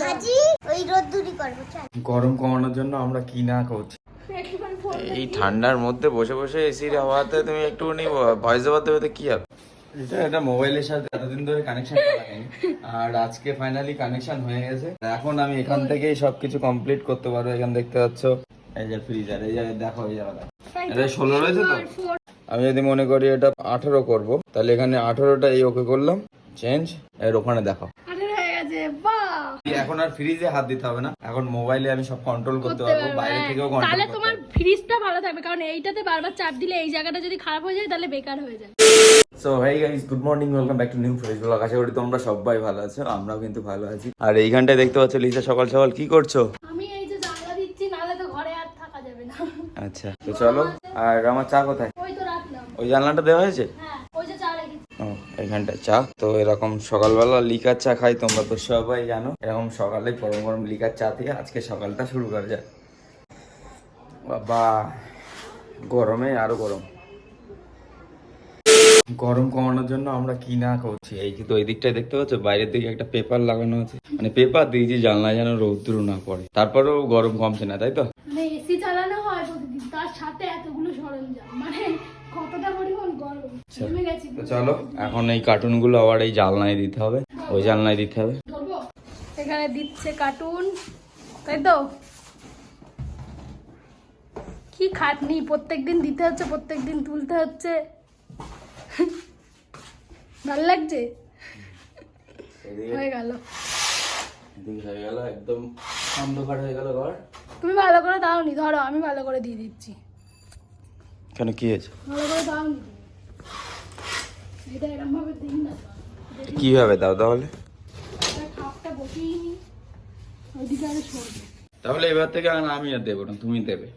ভাজি ওই রোদ্দুরি করব চল। গরম কমানোর জন্য আমরা কি না করছি? এই ঠান্ডার মধ্যে বসে বসে এসির হাওয়াতে তুমি একটুখানি ভয়েস ওভার দেবে তো কি হবে? এটা এটা মোবাইলের সাথে এতদিন ধরে কানেকশন করা হয়নি। আর আজকে ফাইনালি কানেকশন হয়ে গেছে। এখন আমি এখান থেকেই সবকিছু কমপ্লিট করতে পারব। এখানে দেখতে পাচ্ছ এই যে ফ্রিজার এই যে দেখো এই জায়গাটা এটা ষোলো রয়েছে তো? আমি যদি মনে করি এটা আঠারো করব তাহলে এখানে আঠারোটা এই ওকে করলাম। চেঞ্জ এর ওখানে দেখো আঠারো হয়ে গেছে বাহ এখন আর ফ্রিজে হাত দিতে হবে না? এখন মোবাইলে আমি সব কন্ট্রোল করতে পারব বাইরে থেকেও কন্ট্রোল তাহলে তোমার ফ্রিজটা ভালো থাকবে কারণ এইটাতে বারবার চাপ দিলে এই জায়গাটা যদি খারাপ হয়ে যায় তাহলে বেকার হয়ে যায়। So hey guys good morning welcome back to new fresh vlog আশা করি তোমরা সবাই ভালো আছো আমরাও কিন্তু ভালো আছি। আর এইখানটায় দেখতে পাচ্ছ লিসা সকাল সকাল কি করছ? আমি এই যে জানলা দিচ্ছি নাহলে তো ঘরে আর থাকা যাবে না। আচ্ছা তো চলো আর আমার চা কোথায়? ওই তো রাখলাম। ওই জানলাটা দেওয়া হয়েছে? হ্যাঁ। ও এইখানটায় চা। তো এরকম সকালবেলা লিকার চা খাই, তোমরা তো সবাই জানো। এরকম সকালে গরম গরম লিকার চা থেকে আজকে সকালটা শুরু করা যায় বাবা, গরমে আরও গরম। গরম কমানোর জন্য আমরা কি না করছি? এই কিন্তু ওই দিকটায় দেখতে পাচ্ছ, বাইরের দিকে একটা পেপার লাগানো আছে। মানে পেপার দিয়েছি জানলা যেন রৌদ্র না পড়ে। তারপরেও গরম কমছে না, তাই তো? মানে এসি চালানো হয় প্রতিদিন, তার সাথে এতগুলো সরঞ্জাম। মানে কতটা পরিমাণ গরম? জমে গেছি। তো চলো এখন এই কার্টুনগুলো আবার এই জানলায় দিতে হবে। ওই জানলায় দিতে হবে। এখানে দিচ্ছে কার্টুন তাই তো? কি খাটনি? প্রত্যেকদিন দিতে হচ্ছে প্রত্যেকদিন তুলতে হচ্ছে। ভালো লাগছে? হয়ে গেল। হয়ে গেল একদম অন্ধকার হয়ে গেল ঘর। তুমি ভালো করে দাওনি ধরো আমি ভালো করে দিয়ে দিচ্ছি। কেন কি হয়েছে? ভালো করে দাওনি এটা এরকম ভাবে দিন না। তো। কীভাবে দাও তাহলে? তাহলে এবার থেকে আর আমি আর দেবো না তুমি দেবে।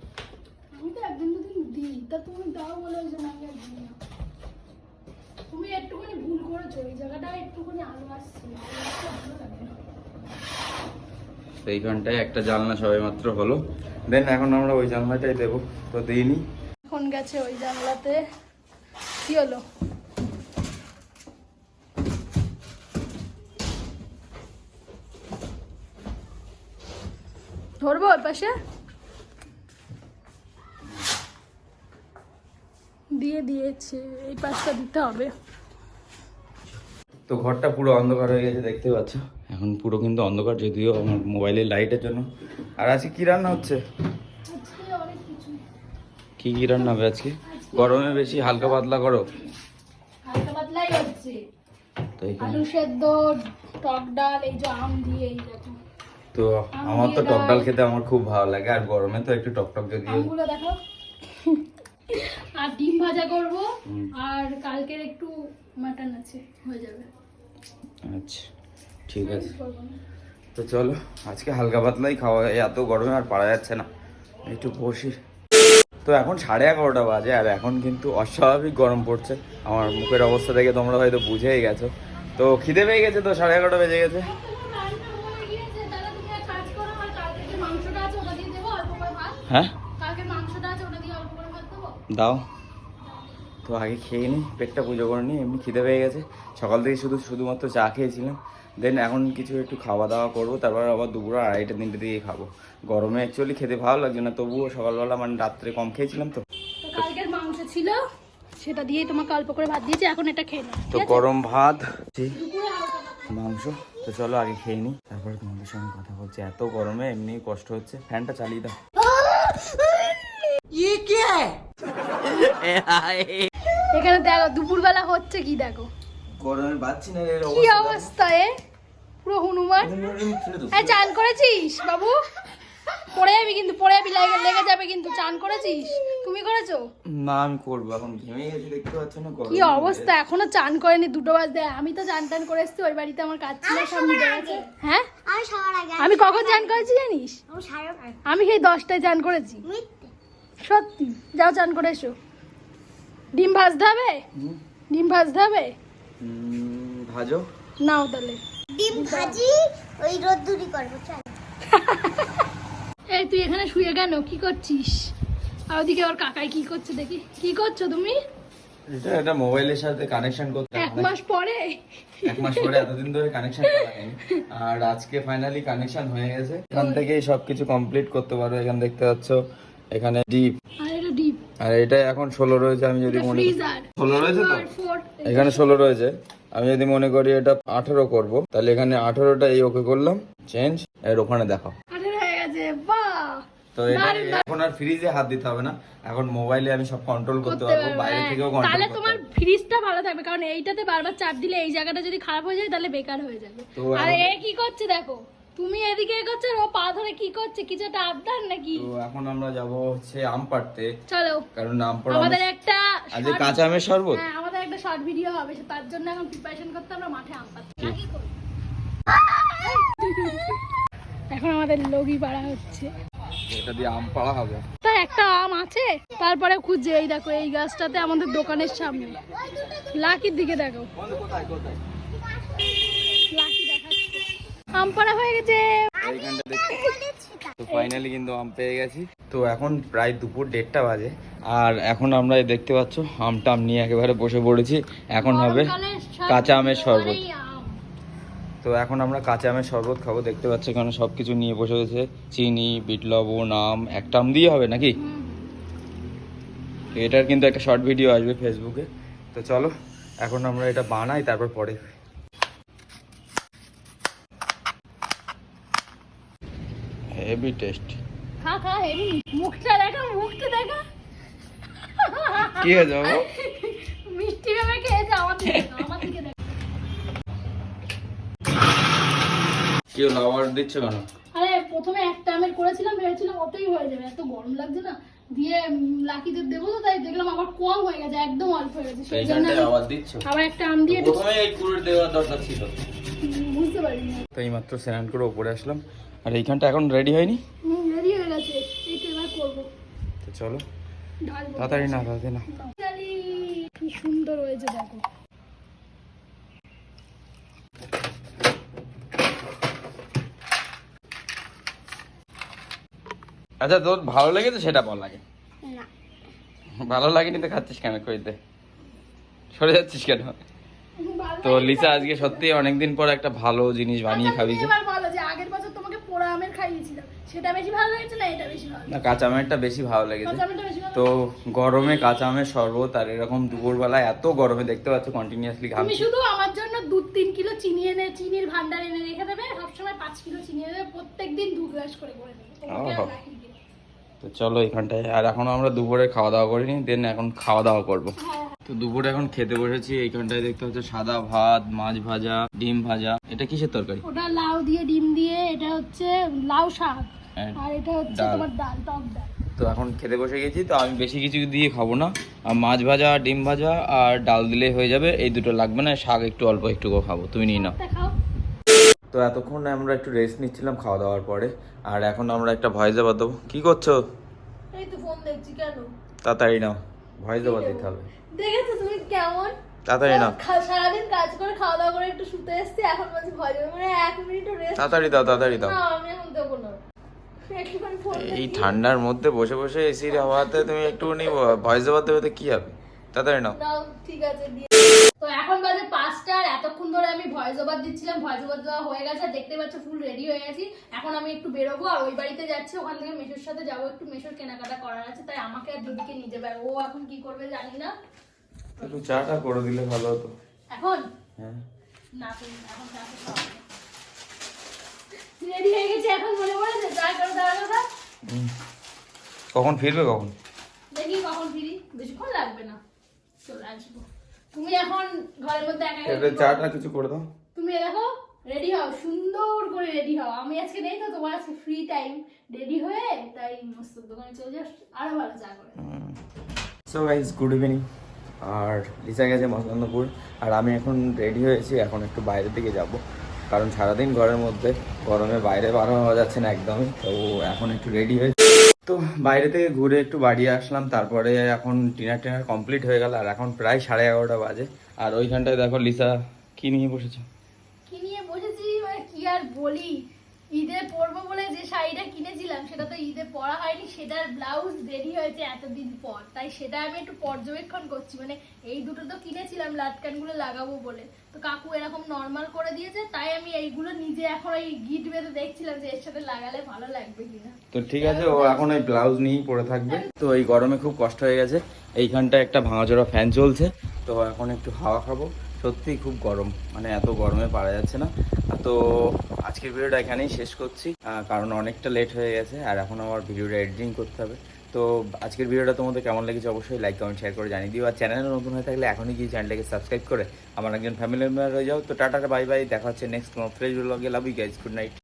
এইখানটায় একটা জানলা সবে মাত্র হলো। দেন এখন আমরা ওই জানলাটাই দেবো তো দিইনি। এখন গেছে ওই জানলাতে। কি হলো? ধরবো ওই পাশে? দিয়ে দিয়েছে এই পাশটা দিতে হবে। তো ঘরটা পুরো অন্ধকার হয়ে গেছে দেখতে পাচ্ছ। এখন পুরো কিন্তু অন্ধকার যদিও আমার মোবাইলের লাইটের জন্য। আর আজকে কি রান্না হচ্ছে? কি কি রান্না হবে আজকে? গরমে বেশি হালকা পাতলা করো? হালকা পাতলাই হচ্ছে তো আলু সেদ্ধ টক ডাল এই যে আম দিয়ে এই রকম তো আমার তো টক ডাল খেতে আমার খুব ভালো লাগে আর গরমে তো একটু টক টক যদি আমগুলো দেখো। আর ডিম ভাজা করব আর কালকের একটু মাটন আছে হয়ে যাবে। আচ্ছা ঠিক আছে। তো চলো আজকে হালকা পাতলাই খাওয়া এত গরমে আর পারা যাচ্ছে না। একটু বসি। তো এখন সাড়ে এগারোটা বাজে, আর এখন কিন্তু অস্বাভাবিক গরম পড়ছে। আমার মুখের অবস্থা দেখে তোমরা হয়তো বুঝেই গেছো। তো খিদে পেয়ে গেছে তো, সাড়ে এগারোটা বেজে গেছে। হয়ে। দাও। তো আগে খেয়ে নিই পেটটা পুজো করে নিই এমনি খিদে পেয়ে গেছে। সকাল থেকে শুধু, শুধুমাত্র চা খেয়েছিলাম। দেন এখন কিছু একটু খাওয়া দাওয়া করব তারপর আবার দুপুর আড়াইটা তিনটে দিকে খাব। গরমে অ্যাকচুয়ালি খেতে ভালো লাগছে না তবুও সকালবেলা মানে রাত্রে কম খেয়েছিলাম তো। কালকের মাংস ছিল সেটা দিয়েই তোমাকে অল্প করে ভাত দিয়েছি এখন এটা খেয়ে তো গরম ভাত। মাংস তো চলো আগে খেয়ে নিই তারপরে তোমাদের সঙ্গে কথা বলছি। এত গরমে এমনি কষ্ট হচ্ছে ফ্যানটা চালিয়ে দাও। এখানে দেখো দুপুরবেলা হচ্ছে কি দেখো। গরমে বাচ্চি না এর কি অবস্থা এ? পুরো হনুমান? এই চান করেছিস বাবু? পড়ে যাবি কিন্তু পড়ে যাবি লেগে লেগে যাবে কিন্তু চান করেছিস? তুমি করেছ? না আমি করব এখন ঘেমে গেছি দেখতে পাচ্ছ না কি অবস্থা এখনও চান করেনি দুটো বাজে আমি তো চান টান করে এসছি ওই বাড়িতে আমার কাজ ছিল হ্যাঁ? আমি সবার আগে আমি কখন চান করেছি জানিস? আমি সেই দশটায় চান করেছি। সত্যি যাও চান করে এসো। ডিম ভাজতে হবে? ডিম ভাজতে হবে? ভাজো। নাও তাহলে। ডিম ভাজি ওই রোদ্দুরি করব চল। এই তুই এখানে শুয়ে কেন? কি করছিস? আর ওদিকে ওর কাকাই কি করছে দেখি। কি করছ তুমি? এটা এটা মোবাইলের সাথে কানেকশন করতে এক মাস পরে। এক মাস পরে এতদিন ধরে কানেকশন করা হয়নি। আর আজকে ফাইনালি কানেকশন হয়ে গেছে। এখান থেকেই সবকিছু কমপ্লিট করতে পারো। এখানে দেখতে পাচ্ছ এখানে ডিপ আর এটা ডিপ আর এটা এখন ষোলো রয়েছে আমি যদি মনে ফ্রিজার ষোলো রয়েছে তো? এখানে ষোলো রয়েছে। আমি যদি মনে করি এটা আঠেরো করব তাহলে এখানে আঠেরোটা এই ওকে করলাম। চেঞ্জ এর ওখানে তো এখন আর ফ্রিজে হাত দিতে হবে না। এখন মোবাইলে আমি সব কন্ট্রোল করতে করতে পারব বাইরে হ্যাঁ। থেকেও তাহলে তোমার ফ্রিজটা ভালো থাকবে কারণ এইটাতে বারবার চাপ দিলে এই জায়গাটা যদি খারাপ হয়ে যায় তাহলে বেকার হয়ে যাবে। তো আর এ কি করছে দেখো? তুমি এদিকে করছ ও পা ধরে কি করছে? কিছু একটা আবদার নাকি? তো এখন আমরা যাব হচ্ছে আম পাড়তে। চলো। কারণ আম পাড়া আমাদের একটা আজকে কাঁচা আমের শরবত? হ্যাঁ শর্ট ভিডিও হবে তার জন্য এখন প্রিপারেশন করতে আমরা মাঠে আম পাচ্ছি এখন আমাদের লগি পাড়া হচ্ছে। এটা দিয়ে আম পাড়া হবে। তা একটা আম আছে তারপরে খুঁজছে এই দেখো এই গাছটাতে আমাদের দোকানের সামনে। লাকির দিকে দেখো। আম পাড়া হয়ে গেছে। তো ফাইনালি কিন্তু আম পেয়ে গেছি। তো এখন প্রায় দুপুর দেড়টা বাজে। আর এখন আমরা দেখতে পাচ্ছ আম টাম নিয়ে একেবারে বসে পড়েছি। এখন হবে কাঁচা আমের শরবত। তো এখন আমরা কাঁচা আমের শরবত খাব। দেখতে পাচ্ছ এখানে সব কিছু নিয়ে বসে রয়েছে। চিনি বিট লবণ আম একটা আম দিয়ে হবে নাকি? এটার কিন্তু একটা শর্ট ভিডিও আসবে ফেসবুকে। তো চলো এখন আমরা এটা বানাই তারপর পরে হেভি টেস্ট খা খা হেবি। মুখটা দেখা মুখটা দেখা। কি হয়ে যাব মিষ্টি ভেবে খেয়েছে আমার দিকে না, আমার দিকে দেখো। কি হলো আবার দিচ্ছ কেন? আরে প্রথমে একটা আমের করেছিলাম ভেবেছিলাম অতই হয়ে যাবে। এত গরম লাগছে না দিয়ে লাকিদের দেবো তো তাই দেখলাম আবার কম হয়ে গেছে একদম অল্প হয়ে গেছে। সেই জন্য আবার দিচ্ছ? আবার একটা আম দিয়ে প্রথমে এই পুরো দেওয়ার দরকার ছিল। বুঝতে পারিনি। তো এই মাত্র স্নান করে উপরে আসলাম আর এইখানটা এখন রেডি হয়নি? হুম রেডি হয়ে গেছে এই তো এবার করব তো চলো। তাড়াতাড়ি না তাড়াতাড়ি না কি সুন্দর হয়েছে দেখো। আচ্ছা তোর ভালো লেগেছে? সেটা বল লাগে না। ভালো লাগেনি তো খাচ্ছিস কেন কইতে? সরে যাচ্ছিস কেন? তো লিসা আজকে সত্যি অনেকদিন পর একটা ভালো জিনিস বানিয়ে আচ্ছা, তুমি খাবিছে এবার বলো যে আগের বছর তোমাকে পোড়া আমের খাইয়েছিলাম সেটা বেশি ভালো লেগেছে না এটা বেশি ভালো? না কাঁচা আমেরটা বেশি ভালো লেগেছে। কাঁচা আমটা বেশি ভালো তো গরমে কাঁচা আমের শরবত আর এরকম দুপুরবেলায় এত গরমে দেখতে পাচ্ছ কন্টিনিউয়াসলি তুমি ঘামছি। শুধু আমার জন্য দু তিন কিলো চিনি এনে চিনির ভান্ডার এনে রেখে দেবে সবসময় পাঁচ কিলো চিনি এনে দু গ্লাস করে করে দেবে। তো চলো এখানটায় আর এখনও আমরা দুপুরে খাওয়া দাওয়া করিনি দেন এখন খাওয়া দাওয়া করব। হ্যাঁ তো দুপুরে এখন খেতে বসেছি এইখানটায় দেখতে হচ্ছে সাদা ভাত মাছ ভাজা ডিম ভাজা। এটা কিসের তরকারি? ওটা লাউ দিয়ে ডিম দিয়ে এটা হচ্ছে লাউ শাক। হ্যাঁ। আর এটা হচ্ছে ডাল। তোমার ডাল টক ডাল। তো এখন খেতে বসে গেছি তো আমি বেশি কিছু দিয়ে খাব না। আর মাছ ভাজা ডিম ভাজা আর ডাল দিলেই হয়ে যাবে এই দুটো লাগবে না শাক একটু অল্প একটু খাব তুমি নিয়ে নাও। তো এতক্ষণ আমরা একটু রেস্ট নিচ্ছিলাম খাওয়া দাওয়ার পরে আর এখন আমরা একটা ভয়েস ওভার দেবো। কি করছ? এই তো ফোন দেখছি কেন? তাড়াতাড়ি নাও ভয়েস ওভার দিতে হবে। দেখেছ তুমি কেমন? তাড়াতাড়ি নাও। সারাদিন কাজ করে খাওয়া দাওয়া করে একটু শুতে এসেছি এখন বলছি মানে এক রেস্ট তাড়াতাড়ি দাও তাড়াতাড়ি দাও। না আমি এখন দেবো না। এই ঠান্ডার মধ্যে বসে বসে এসির হাওয়াতে তুমি একটুখানি ভয়েস ওভার দেবে তো কি হবে? তাড়াতাড়ি নাও। ঠিক আছে তো এখন বাজে পাঁচটা আর এতক্ষণ ধরে আমি ভয়েস ওভার দিচ্ছিলাম ভয়েস ওভার দেওয়া হয়ে গেছে আর দেখতে পাচ্ছ ফুল রেডি হয়ে গেছি। এখন আমি একটু বেরোবো আর ওই বাড়িতে যাচ্ছি ওখান থেকে মেশোর সাথে যাব একটু মেশোর কেনাকাটা করার আছে তাই আমাকে আর দিদিকে নিয়ে যাবে। ও এখন কি করবে জানি না। একটু চাটা করে দিলে ভালো হতো। এখন? হ্যাঁ। না তুমি এখন রেডি হয়ে গেছে এখন মনে পড়েছে যা করো তার কথা কখন ফিরবে কখন? দেখি কখন ফিরি বেশিক্ষণ লাগবে না। চলে আসব। তুমি এখন ঘরের মধ্যে একা কি চাটা কিছু করে দাও। তুমি দেখো রেডি হও সুন্দর করে রেডি হও। আমি আজকে নেই তো তোমার আজকে ফ্রি টাইম রেডি হয়ে তাই মস্ত দোকানে চলে যাস আরও ভালো চা করে। সো গাইজ গুড ইভিনিং আর লিসা গেছে মসলান্দপুর আর আমি এখন রেডি হয়েছি এখন একটু বাইরের দিকে যাব। কারণ সারাদিন ঘরের মধ্যে গরমে বাইরে বার হওয়া যাচ্ছে না একদমই, তো এখন একটু রেডি হয়ে তো বাইরে থেকে ঘুরে একটু বাড়ি আসলাম, তারপরে এখন ডিনার টিনার কমপ্লিট হয়ে গেল, আর এখন প্রায় সাড়ে এগারোটা বাজে। আর ওইখানটায় দেখো লিসা কি নিয়ে বসেছে? কি নিয়ে বসেছি? মানে কি আর বলি? ঈদে পরবো বলে যে শাড়িটা কিনেছিলাম, সেটা তো ঈদে পরা হয়নি সেটার ব্লাউজ রেডি হয়েছে এতদিন পর। তাই সেটা আমি একটু পর্যবেক্ষণ করছি মানে এই দুটো তো কিনেছিলাম, লাটকানগুলো লাগাবো বলে। তো কাকু এরকম নর্মাল করে দিয়েছে, তাই আমি এইগুলো নিজে এখন ওই গিট বেঁধে দেখছিলাম যে এর সাথে লাগালে ভালো লাগবে কিনা। তো ঠিক আছে, ও এখন ওই ব্লাউজ নিয়েই পরে থাকবে। তো এই গরমে খুব কষ্ট হয়ে গেছে, এইখানটায় একটা ভাঙাচোরা ফ্যান চলছে, তো এখন একটু হাওয়া খাব। সত্যি খুব গরম। মানে এত গরমে পারা যাচ্ছে না। তো আজকের ভিডিওটা এখানেই শেষ করছি। কারণ অনেকটা লেট হয়ে গেছে, আর এখন আমার ভিডিওটা এডিটিং করতে হবে। তো আজকের ভিডিওটা তোমাদের কেমন লেগেছে অবশ্যই লাইক কমেন্ট শেয়ার করে জানিয়ে দিও। আর চ্যানেলে নতুন হয়ে থাকলে এখনই গিয়ে চ্যানেলটাকে সাবস্ক্রাইব করে আমার একজন ফ্যামিলি মেম্বার হয়ে যাও। তো টাটা বাই বাই দেখা হচ্ছে নেক্সট কোনো ফ্রেশ ব্লগে love you guys good night